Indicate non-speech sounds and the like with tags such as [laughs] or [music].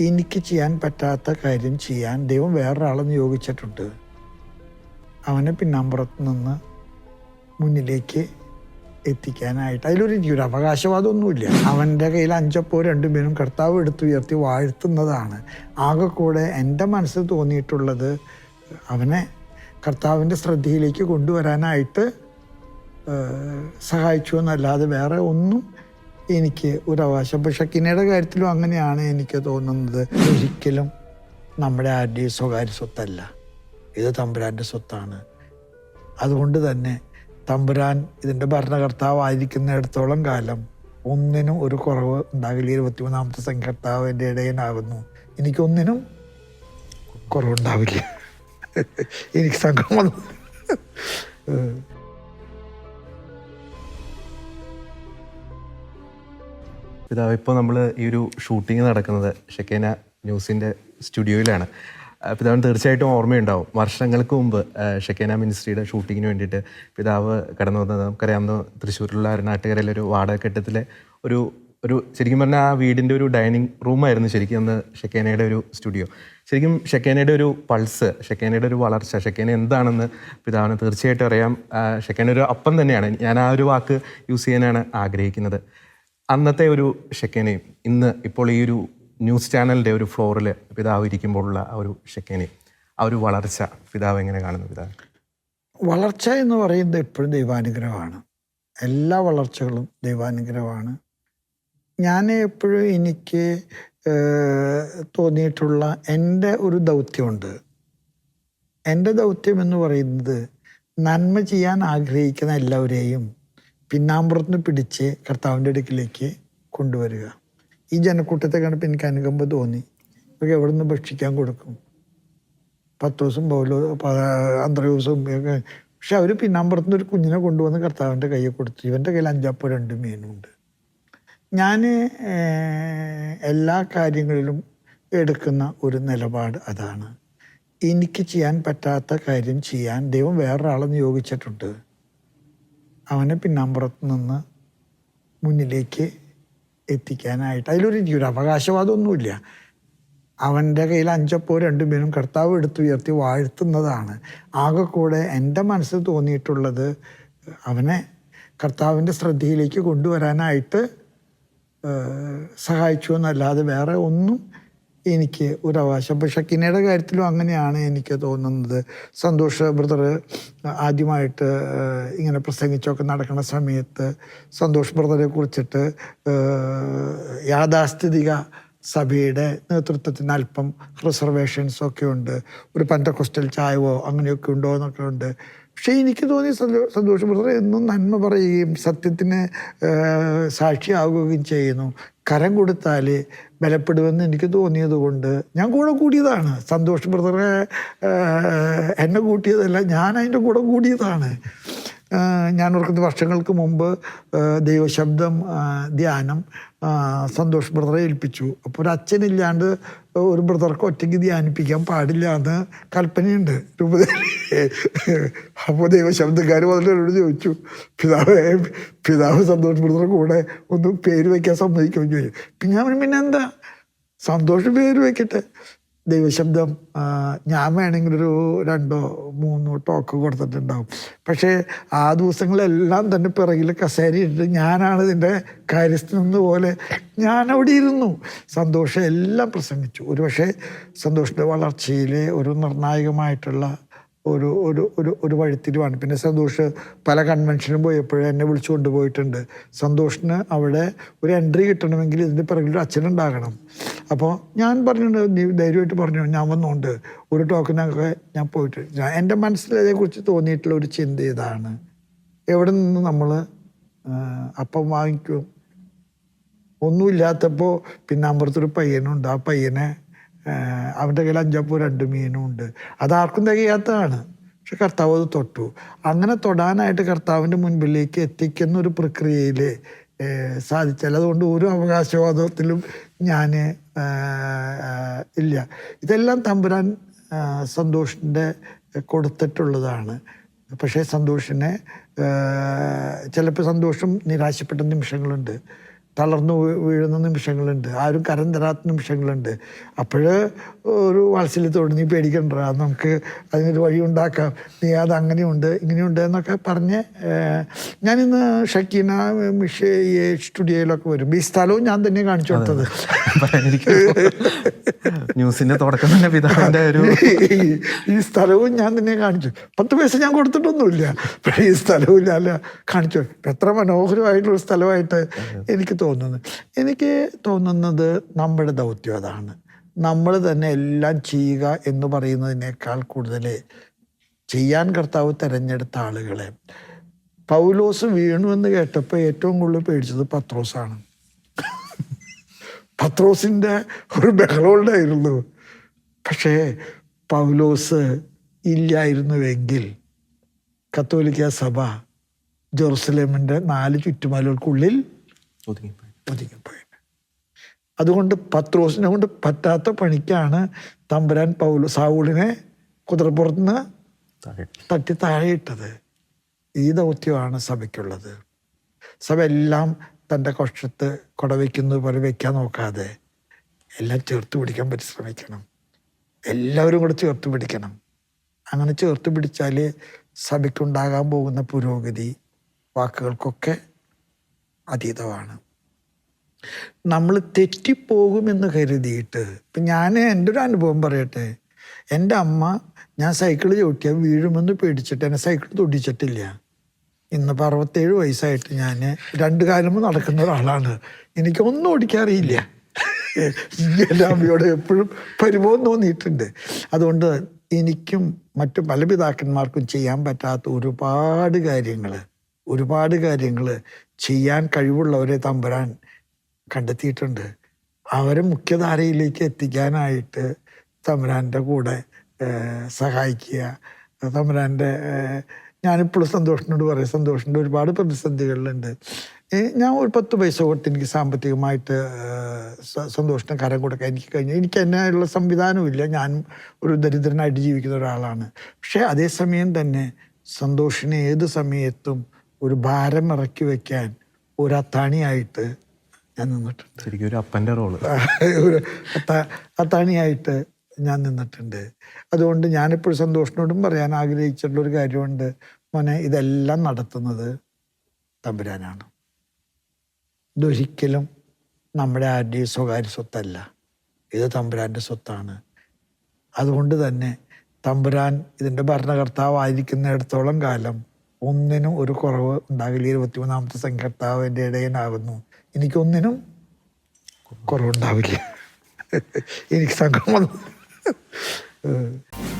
എനിക്ക് ചെയ്യാൻ പറ്റാത്ത കാര്യം ചെയ്യാൻ ദൈവം വേറൊരാളെ നിയോഗിച്ചിട്ടുണ്ട്. അവനെ പിന്നാമ്പുറത്ത് നിന്ന് മുന്നിലേക്ക് എത്തിക്കാനായിട്ട് അതിലൊരു ഒരു അവകാശവാദമൊന്നുമില്ല. അവന്റെ കയ്യിൽ അഞ്ചപ്പോ രണ്ടു പേരും കർത്താവ് എടുത്തുയർത്തി വാഴ്ത്തുന്നതാണ്. ആകെ കൂടെ എന്റെ മനസ്സിൽ തോന്നിയിട്ടുള്ളത് അവനെ കർത്താവിന്റെ ശ്രദ്ധയിലേക്ക് കൊണ്ടുവരാനായിട്ട് സഹായിച്ചു എന്നല്ലാതെ വേറെ ഒന്നും എനിക്ക് ഒരു അവകാശം പക്ഷെ കിനയുടെ കാര്യത്തിലും അങ്ങനെയാണ് എനിക്ക് തോന്നുന്നത്. ഒരിക്കലും നമ്മുടെ ആരുടെയും സ്വകാര്യ സ്വത്തല്ല. ഇത് തമ്പുരാന്റെ സ്വത്താണ്. അതുകൊണ്ട് തന്നെ തമ്പുരാൻ ഇതിന്റെ ഭരണകർത്താവായിരിക്കുന്നിടത്തോളം കാലം ഒന്നിനും ഒരു കുറവ് ഉണ്ടാകില്ല. ഇരുപത്തിമൂന്നാമത്തെ സംഘർത്താവ് എന്റെ ഇടയനാകുന്നു. എനിക്കൊന്നിനും കുറവുണ്ടാവില്ല. എനിക്ക് സംഘം വന്നു. പിതാവ് ഇപ്പോൾ നമ്മൾ ഈ ഒരു ഷൂട്ടിംഗ് നടക്കുന്നത് ഷെക്കേന ന്യൂസിന്റെ സ്റ്റുഡിയോയിലാണ്. പിതാവിന് തീർച്ചയായിട്ടും ഓർമ്മയുണ്ടാവും. വർഷങ്ങൾക്ക് മുമ്പ് ഷെക്കേന മിനിസ്ട്രിയുടെ ഷൂട്ടിങ്ങിന് വേണ്ടിയിട്ട് പിതാവ് കടന്നു വന്നത്. നമുക്കറിയാവുന്ന തൃശ്ശൂരിലുള്ള അരുണാട്ടുകരയിലെ ഒരു വാടകക്കെട്ടത്തിലെ ഒരു ഒരു ശരിക്കും പറഞ്ഞാൽ ആ വീടിന്റെ ഒരു ഡൈനിങ് റൂമായിരുന്നു ശരിക്കും അന്ന് ഷെക്കേനയുടെ ഒരു സ്റ്റുഡിയോ. ശരിക്കും ഷെക്കേനയുടെ ഒരു പൾസ് ഷെക്കേനയുടെ ഒരു വളർച്ച ഷെക്കേന എന്താണെന്ന് പിതാവിന് തീർച്ചയായിട്ടും അറിയാം. ഷെക്കേന ഒരു അപ്പം തന്നെയാണ്. ഞാൻ ആ ഒരു വാക്ക് യൂസ് ചെയ്യാനാണ് ആഗ്രഹിക്കുന്നത്. അന്നത്തെ ഒരു ഷെക്കേനയും ഇന്ന് ഇപ്പോൾ ഈ ഒരു ന്യൂസ് ചാനലിന്റെ ഒരു ഫ്ലോറിൽ പിതാവ് ഇരിക്കുമ്പോഴുള്ള ആ ഒരു ഷെക്കേനയും ആ ഒരു വളർച്ച പിതാവ് എങ്ങനെ കാണുന്നു പിതാവ്? വളർച്ച എന്ന് പറയുന്നത് എപ്പോഴും ദൈവാനുഗ്രഹമാണ്. എല്ലാ വളർച്ചകളും ദൈവാനുഗ്രഹമാണ്. ഞാൻ എപ്പോഴും എനിക്ക് തോന്നിയിട്ടുള്ള എന്റെ ഒരു ദൗത്യമുണ്ട്. എന്റെ ദൗത്യം എന്ന് പറയുന്നത് നന്മ ചെയ്യാൻ ആഗ്രഹിക്കുന്ന എല്ലാവരെയും പിന്നാമ്പുറത്ത് പിടിച്ച് കർത്താവിന്റെ അടുക്കിലേക്ക് കൊണ്ടുവരിക. ഈ ജനക്കൂട്ടത്തെ കണ്ടപ്പോൾ എനിക്ക് അനുകമ്പ തോന്നി. ഇവർക്ക് എവിടെ നിന്ന് ഭക്ഷിക്കാൻ കൊടുക്കും? പത്ത് ദിവസം പൗലോ അന്തര ദിവസവും ഒക്കെ. പക്ഷെ അവർ പിന്നാമ്പുറത്തുനിന്ന് ഒരു കുഞ്ഞിനെ കൊണ്ടുവന്ന് കർത്താവിന്റെ കയ്യിൽ കൊടുത്തു. ഇവന്റെ കയ്യിൽ അഞ്ചാപ്പോ രണ്ട് മീനുണ്ട് ഞാൻ എല്ലാ കാര്യങ്ങളിലും എടുക്കുന്ന ഒരു നിലപാട് അതാണ്. എനിക്ക് ചെയ്യാൻ പറ്റാത്ത കാര്യം ചെയ്യാൻ ദൈവം വേറൊരാളെ നിയോഗിച്ചിട്ടുണ്ട്. അവനെ പിന്നാമ്പുറത്ത് നിന്ന് മുന്നിലേക്ക് എത്തിക്കാനായിട്ട് അതിലൊരു ഒരു അവകാശവാദമൊന്നുമില്ല. അവന്റെ കയ്യിൽ അഞ്ചപ്പോ രണ്ടുപേരും കർത്താവ് എടുത്തുയർത്തി വാഴ്ത്തുന്നതാണ്. ആകെ കൂടെ എന്റെ മനസ്സിൽ തോന്നിയിട്ടുള്ളത് അവനെ കർത്താവിന്റെ ശ്രദ്ധയിലേക്ക് കൊണ്ടുവരാനായിട്ട് സഹായിച്ചു എന്നല്ലാതെ വേറെ ഒന്നും എനിക്ക് ഒരു അവകാശം പക്ഷെ കിനയുടെ കാര്യത്തിലും അങ്ങനെയാണ് എനിക്ക് തോന്നുന്നത്. സന്തോഷ് ബ്രദർ ആദ്യമായിട്ട് ഇങ്ങനെ പ്രസംഗിച്ചൊക്കെ നടക്കുന്ന സമയത്ത് സന്തോഷ് ബ്രദറെ കുറിച്ചിട്ട് യാഥാസ്ഥിതിക സഭയുടെ നേതൃത്വത്തിന് അല്പം റിസർവേഷൻസ് ഒക്കെ ഉണ്ട്. ഒരു പന്തക്കൊസ്റ്റൽ ചായവോ അങ്ങനെയൊക്കെ ഉണ്ടോ എന്നൊക്കെ ഉണ്ട്. പക്ഷേ എനിക്ക് തോന്നിയ സന്തോഷ ബ്രദർ എന്നും നന്മ പറയുകയും സത്യത്തിന് സാക്ഷിയാവുകയും ചെയ്യുന്നു. കരം കൊടുത്താൽ ബലപ്പെടുമെന്ന് എനിക്ക് തോന്നിയത് കൊണ്ട് ഞാൻ കൂടെ കൂടിയതാണ്. സന്തോഷ് ബ്രദറെ എന്നെ കൂട്ടിയതല്ല ഞാൻ അതിന്റെ കൂടെ കൂടിയതാണ്. ഞാൻ ഓർക്കുന്ന വർഷങ്ങൾക്ക് മുമ്പ് ദൈവശബ്ദം ധ്യാനം സന്തോഷ് ബ്രദറെ ഏൽപ്പിച്ചു. അപ്പോൾ ഒരു അച്ഛനില്ലാണ്ട് ഒരു ബ്രദർക്ക് ഒറ്റയ്ക്ക് ധ്യാനിപ്പിക്കാൻ പാടില്ല എന്ന് കൽപ്പനയുണ്ട്. അപ്പോൾ ദൈവശബ്ദക്കാർ എന്നോട് ചോദിച്ചു പിതാവ് പിതാവ് സന്തോഷ് ബ്രദറെ കൂടെ ഒന്ന് പേര് വയ്ക്കാൻ സമ്മതിക്കുമെന്ന് ചോദിച്ചു. പിന്നെ ഞാൻ പിന്നെന്താ? സന്തോഷം പേര് വെക്കട്ടെ ദൈവശബ്ദം ഞാൻ വേണമെങ്കിൽ ഒരു രണ്ടോ മൂന്നോ ടോക്ക് കൊടുത്തിട്ടുണ്ടാവും. പക്ഷേ ആ ദിവസങ്ങളെല്ലാം തന്നെ പിറകിൽ കസേരി കസേരയിട്ട് ഞാനാണ് ഇതിന്റെ കാര്യസ്ഥനെന്ന് പോലെ ഞാൻ അവിടെ ഇരുന്നു. സന്തോഷം എല്ലാം പ്രസംഗിച്ചു. ഒരു പക്ഷേ സന്തോഷിന്റെ വളർച്ചയിലെ ഒരു നിർണായകമായിട്ടുള്ള ഒരു ഒരു ഒരു ഒരു വഴിത്തിരിവാണ്. പിന്നെ സന്തോഷ് പല കൺവെൻഷനും പോയപ്പോഴും എന്നെ വിളിച്ചു കൊണ്ടുപോയിട്ടുണ്ട്. സന്തോഷിന് അവിടെ ഒരു എൻട്രി കിട്ടണമെങ്കിൽ ഇതിന്റെ പിറകിൽ അച്ഛനുണ്ടാകണം അപ്പോൾ ഞാൻ പറഞ്ഞിട്ടുണ്ട് നീ ധൈര്യമായിട്ട് പറഞ്ഞു ഞാൻ വന്നുകൊണ്ട് ഒരു ടോക്കനൊക്കെ ഞാൻ പോയിട്ട് എന്റെ മനസ്സിൽ അതേക്കുറിച്ച് തോന്നിയിട്ടുള്ള ഒരു ചിന്ത ഇതാണ്. എവിടെ നിന്ന് നമ്മൾ അപ്പം വാങ്ങിക്കും? ഒന്നുമില്ലാത്തപ്പോൾ പിന്നെ അമ്പലത്തൊരു പയ്യനുണ്ട് ആ പയ്യനെ അവന്റെ കയ്യിൽ അഞ്ചപ്പോ രണ്ട് മീനും ഉണ്ട്. അതാർക്കും തികയാത്തതാണ് പക്ഷെ കർത്താവ് അത് തൊട്ടു. അങ്ങനെ തൊടാനായിട്ട് കർത്താവിന്റെ മുൻപിലേക്ക് എത്തിക്കുന്ന ഒരു പ്രക്രിയയിൽ സാധിച്ചാൽ അതുകൊണ്ട് ഒരു അവകാശവാദത്തിലും ഞാൻ ഇല്ല. ഇതെല്ലാം തമ്പുരാൻ സന്തോഷിന്റെ കൊടുത്തിട്ടുള്ളതാണ്. പക്ഷേ സന്തോഷിനെ ചിലപ്പോൾ സന്തോഷം നിരാശപ്പെട്ട നിമിഷങ്ങളുണ്ട്. തളർന്നു വീഴുന്ന നിമിഷങ്ങളുണ്ട്. ആരും കരം തരാത്ത നിമിഷങ്ങളുണ്ട്. അപ്പോഴ് ഒരു വാത്സല്യത്തോട് നീ പേടിക്കണ്ട. നമുക്ക് അതിനൊരു വഴി ഉണ്ടാക്കാം. നീ അത് അങ്ങനെയുണ്ട് ഇങ്ങനെയുണ്ട് എന്നൊക്കെ പറഞ്ഞ് ഞാനിന്ന് ഷക്കീന മിഷ സ്റ്റുഡിയോയിലൊക്കെ വരും. ഈ സ്ഥലവും ഞാൻ തന്നെ കാണിച്ചു കൊടുത്തത്. ന്യൂസിന്റെ തുടക്കം തന്നെ പിതാവിന്റെ ഒരു ഈ- സ്ഥലവും ഞാൻ തന്നെ കാണിച്ചു. പത്ത് പൈസ ഞാൻ കൊടുത്തിട്ടൊന്നുമില്ല. പക്ഷേ ഈ സ്ഥലവും ഞാൻ കാണിച്ചു. എത്ര മനോഹരമായിട്ടുള്ള സ്ഥലമായിട്ട് എനിക്ക് തോന്നുന്നത് എനിക്ക് തോന്നുന്നത് നമ്മുടെ ദൗത്യം അതാണ്. നമ്മൾ തന്നെ എല്ലാം ചെയ്യുക എന്ന് പറയുന്നതിനേക്കാൾ കൂടുതൽ ചെയ്യാൻ കർത്താവ് തിരഞ്ഞെടുത്ത ആളുകളെ. പൗലോസ് വീണു എന്ന് കേട്ടപ്പോൾ ഏറ്റവും കൂടുതൽ പേടിച്ചത് പത്രോസാണ്. പത്രോസിന്റെ ഒരു ബഹളമുണ്ടായിരുന്നു. പക്ഷേ പൗലോസ് ഇല്ലായിരുന്നുവെങ്കിൽ കത്തോലിക്ക സഭ ജെറുസലേമിന്റെ നാല് ചുറ്റുമലകൾക്കുള്ളിൽ ഒതുങ്ങിപ്പോയി. അതുകൊണ്ട് പത്രോസിനെ കൊണ്ട് പറ്റാത്ത പണിക്കാണ് തമ്പുരാൻ പൗലോ സാവൂളിനെ കുതിർപ്പുറത്ത് നിന്ന് തട്ടി താഴെയിട്ടത്. ഈ ദൗത്യമാണ് സഭയ്ക്കുള്ളത്. സഭ എല്ലാം തന്റെ കൊഷ്ടത്ത് കുടവയ്ക്കുന്നത് പോലെ വയ്ക്കാൻ നോക്കാതെ എല്ലാം ചേർത്ത് പിടിക്കാൻ പരിശ്രമിക്കണം. എല്ലാവരും കൂടെ ചേർത്ത് പിടിക്കണം. അങ്ങനെ ചേർത്ത് പിടിച്ചാൽ സഭയ്ക്കുണ്ടാകാൻ പോകുന്ന പുരോഗതി വാക്കുകൾക്കൊക്കെ അതീതമാണ്. നമ്മൾ തെറ്റിപ്പോകുമെന്ന് കരുതിയിട്ട് ഇപ്പം ഞാൻ എന്റെ ഒരു അനുഭവം പറയട്ടെ. എന്റെ അമ്മ ഞാൻ സൈക്കിൾ ചവിട്ടിയാൽ വീഴുമെന്ന് പേടിച്ചിട്ട് എന്നെ സൈക്കിൾ തൊടിച്ചിട്ടില്ല. ഇന്നിപ്പോൾ അറുപത്തേഴ് വയസ്സായിട്ട് ഞാൻ രണ്ട് കാലം നടക്കുന്ന ഒരാളാണ്. എനിക്കൊന്നും ഓടിക്കാറിയില്ല. എല്ലാം അമ്മയോട് എപ്പോഴും പരിഭവം തോന്നിയിട്ടുണ്ട്. അതുകൊണ്ട് എനിക്കും മറ്റു പല പിതാക്കന്മാർക്കും ചെയ്യാൻ പറ്റാത്ത ഒരുപാട് കാര്യങ്ങൾ ഒരുപാട് കാര്യങ്ങൾ ചെയ്യാൻ കഴിവുള്ളവരെ തമ്പുരാൻ കണ്ടെത്തിയിട്ടുണ്ട്. അവരെ മുഖ്യധാരയിലേക്ക് എത്തിക്കാനായിട്ട് തമ്പുരാന്റെ കൂടെ സഹായിക്കുക തമ്പുരാന്റെ ഞാനിപ്പോഴും സന്തോഷിനോട് പറയും സന്തോഷിന്റെ ഒരുപാട് പ്രതിസന്ധികളിലുണ്ട്. ഞാൻ ഒരു പത്ത് പൈസ കൊടുത്ത് എനിക്ക് സാമ്പത്തികമായിട്ട് സന്തോഷത്തിന് കരം കൊടുക്കാൻ എനിക്ക് കഴിഞ്ഞു. എനിക്ക് അതിനുള്ള സംവിധാനമില്ല ഞാൻ ഒരു ദരിദ്രനായിട്ട് ജീവിക്കുന്ന ഒരാളാണ്. പക്ഷേ അതേസമയം തന്നെ സന്തോഷിനെ ഏത് സമയത്തും ഒരു ഭാരം ഇറക്കി വയ്ക്കാൻ ഒരു അത്താണിയായിട്ട് ഞാൻ നിന്നിട്ടുണ്ട്. ശരിക്കും ഒരു അപ്പന്റെ റോൾ. ഒരു അത്ത- അത്താണിയായിട്ട് ഞാൻ നിന്നിട്ടുണ്ട്. അതുകൊണ്ട് ഞാനിപ്പോഴും സന്തോഷനോടും പറയാൻ ആഗ്രഹിച്ചിട്ടുള്ള ഒരു കാര്യമുണ്ട്. മോനെ ഇതെല്ലാം നടത്തുന്നത് തമ്പുരാനാണ്. ഇതൊരിക്കലും നമ്മുടെ ആരുടെയും സ്വകാര്യ സ്വത്തല്ല. ഇത് തമ്പുരാന്റെ സ്വത്താണ്. അതുകൊണ്ട് തന്നെ തമ്പുരാൻ ഇതിന്റെ ഭരണകർത്താവായിരിക്കുന്നിടത്തോളം കാലം ഒന്നിനും ഒരു കുറവ് ഉണ്ടാകില്ല. ഇരുപത്തിമൂന്നാമത്തെ സംഘർത്താവ് എന്റെ ഇടയനാകുന്നു. എനിക്കൊന്നിനും കുറവുണ്ടാവില്ല. എനിക്ക് സംഘം വന്നു. [laughs] 어.